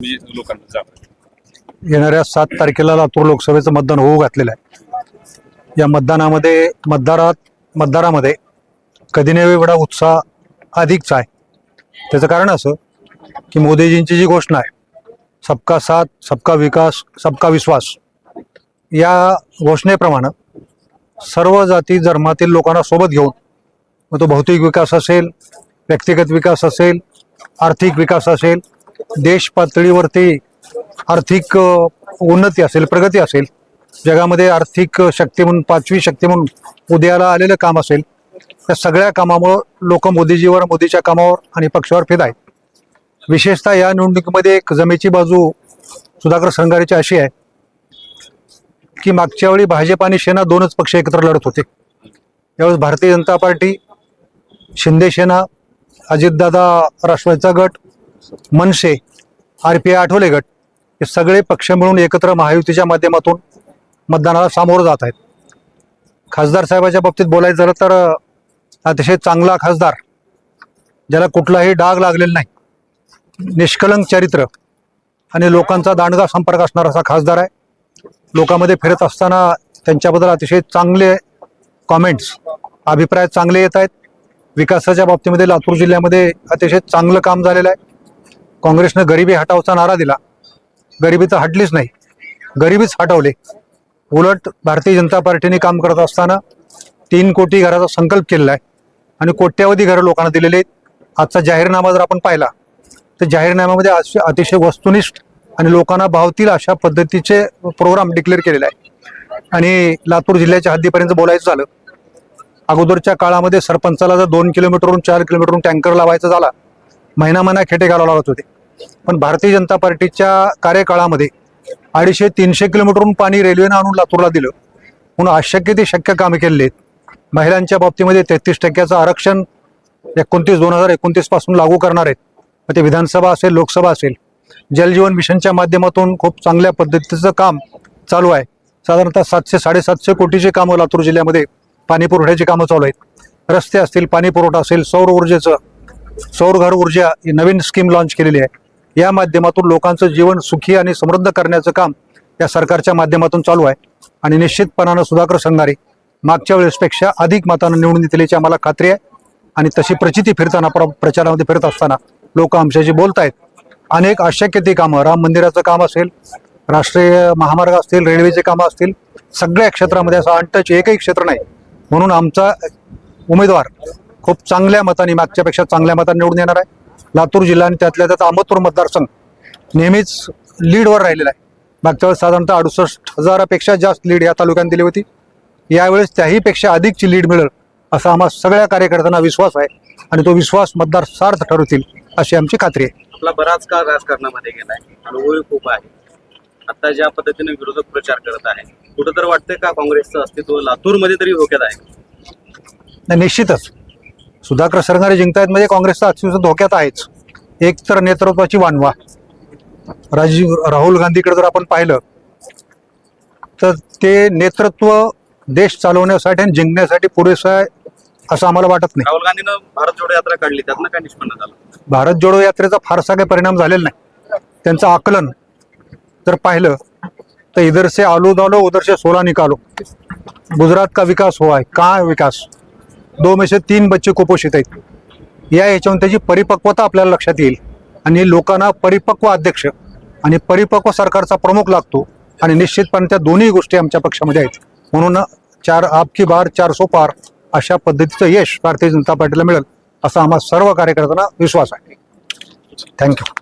म्हणजे लोकांना जाणार येणाऱ्या सात तारखेला लातूर लोकसभेचं मतदान होऊ घातलेलं आहे. या मतदानामध्ये मतदारात मतदारामध्ये कधी नाही एवढा उत्साह अधिकचा आहे. त्याचं कारण असं की मोदीजींची जी घोषणा आहे सबका साथ सबका विकास सबका विश्वास या घोषणेप्रमाणे सर्व जाती धर्मातील लोकांना सोबत घेऊन मग तो भौतिक विकास असेल व्यक्तिगत विकास असेल आर्थिक विकास असेल देश पातळीवरती आर्थिक उन्नती असेल प्रगती असेल जगामध्ये आर्थिक शक्ती म्हणून पाचवी शक्ती म्हणून उदयाला आलेलं काम असेल त्या सगळ्या कामामुळं लोक मोदीजीवर मोदीच्या कामावर आणि पक्षावर फिद आहेत. विशेषतः या निवडणुकीमध्ये एक जमेची बाजू सुधाकर संघारेची अशी आहे की मागच्या वेळी भाजप आणि सेना दोनच पक्ष एकत्र लढत होते. यावेळेस भारतीय जनता पार्टी शिंदे सेना अजितदादा राष्ट्रवादीचा गट Manase R P I Athawale गट हे सगळे पक्ष मिळून एकत्र महायुतीच्या माध्यमातून मतदानाला सामोरं जात आहेत. खासदार साहेबाच्या बाबतीत बोलायचं झालं तर अतिशय चांगला खासदार ज्याला कुठलाही डाग लागलेला नाही. निष्कलंक चरित्र आणि लोकांचा दांडगा संपर्क असणारा असा खासदार आहे. लोकांमध्ये फिरत असताना त्यांच्याबद्दल अतिशय चांगले कॉमेंट्स अभिप्राय चांगले येत आहेत. विकासाच्या बाबतीमध्ये लातूर जिल्ह्यामध्ये अतिशय चांगलं काम झालेलं आहे. काँग्रेसनं गरिबी हटावचा नारा दिला. गरिबी तर हटलीच नाही. गरिबीच हटवले. उलट भारतीय जनता पार्टीने काम करत असताना तीन कोटी घराचा संकल्प केलेला आहे. आणि कोट्यावधी घरं लोकांना दिलेले आहेत. आजचा जाहीरनामा जर आपण पाहिला तर जाहीरनाम्यामध्ये अश- अतिशय वस्तुनिष्ठ आणि लोकांना भावतील अशा पद्धतीचे प्रोग्राम डिक्लेअर केलेले आहे आणि लातूर जिल्ह्याच्या हद्दीपर्यंत बोलायचं झालं अगोदरच्या काळामध्ये सरपंचाला जर दोन किलोमीटरहून चार किलोमीटरहून टँकर लावायचा झाला महिना महिना खेटे घालावं लागत होते. पण भारतीय जनता पार्टीच्या कार्यकाळामध्ये अडीचशे तीनशे किलोमीटरहून पाणी रेल्वेनं आणून लातूरला दिलं. म्हणून अशक्य ते शक्य कामे केलेली आहेत महिलांच्या बाबतीमध्ये तेहतीस टक्क्याचं आरक्षण एकोणतीस दोन हजार एकोणतीसपासून लागू करणार आहेत. मग ते विधानसभा असेल लोकसभा असेल जलजीवन मिशनच्या माध्यमातून खूप चांगल्या पद्धतीचं काम चालू आहे. साधारणतः सातशे साडेसातशे कोटीची कामं लातूर जिल्ह्यामध्ये पाणी पुरवठ्याची कामं चालू आहेत. रस्ते असतील पाणी पुरवठा असेल सौर ऊर्जेचं सौर घर ऊर्जा ही नवीन स्कीम लॉन्च केलेली आहे. या माध्यमातून लोकांचं जीवन सुखी आणि समृद्ध करण्याचं काम या सरकारच्या माध्यमातून चालू आहे. आणि निश्चितपणानं सुधाकर संघारे मागच्या वेळेसपेक्षा अधिक मतानं निवडून दिल्याची आम्हाला खात्री आहे. आणि तशी प्रचिती फिरताना प्र प्रचारामध्ये फिरत असताना लोक आमच्याशी बोलत आहेत अनेक अशक्य ती कामं राम मंदिराचं काम असेल राष्ट्रीय महामार्ग असतील रेल्वेचे कामं असतील सगळ्या क्षेत्रामध्ये असं अनटच एकही क्षेत्र नाही. म्हणून आमचा उमेदवार खूप चांगल्या मताने मागच्यापेक्षा चांगल्या मताने निवडून येणार आहे. लातूर जिल्हा आणि त्यातल्या त्यात अहमदपूर मतदारसंघ नेहमीच लीडवर राहिलेला आहे. मागच्या वेळेस साधारणतः अडुसष्ट हजारापेक्षा जास्त लीड या तालुक्याने दिली होती. यावेळेस त्याहीपेक्षा अधिकची लीड मिळेल असा आम्हा सगळ्या कार्यकर्त्यांना विश्वास आहे आणि तो विश्वास मतदार सार्थ ठरवतील अशी आमची खात्री आहे. आपला बराच काळ राजकारणामध्ये गेलाय. अनुभवही खूप आहे. आता ज्या पद्धतीने विरोधक प्रचार करत आहे कुठं तर वाटतंय का काँग्रेसचं अस्तित्व लातूरमध्ये तरी धोक्यात आहे? निश्चितच. सुधाकर सरंगारे जिंकतायत म्हणजे काँग्रेसचा अस्तित्व धोक्यात आहेच. एक तर नेतृत्वाची वानवा. राजीव राहुल गांधीकडे जर आपण पाहिलं तर ते नेतृत्व देश चालवण्यासाठी आणि जिंकण्यासाठी पुरेसं आहे असं आम्हाला वाटत नाही. राहुल गांधीनं भारत जोडो यात्रा काढली त्यातनं काय निष्पन्न झालं भारत जोडो यात्रेचा फारसा काही परिणाम झालेला नाही. त्यांचं आकलन जर पाहिलं तर इधर से आलू दालो उधर से सोला निकालो. गुजरात का विकास हुआ है कहाँ है विकास? दोन वर्ष तीन बच्चे कुपोषित आहेत. या ह्याच्यावरून त्याची परिपक्वता आपल्याला लक्षात येईल. आणि लोकांना परिपक्व अध्यक्ष आणि परिपक्व सरकारचा प्रमुख लागतो. आणि निश्चितपणे त्या दोन्ही गोष्टी आमच्या पक्षामध्ये आहेत. म्हणून चार आपकी बार चार सो पार अशा पद्धतीचं यश भारतीय जनता पार्टीला मिळेल असा आम्हा सर्व कार्यकर्त्यांना विश्वास आहे. थँक्यू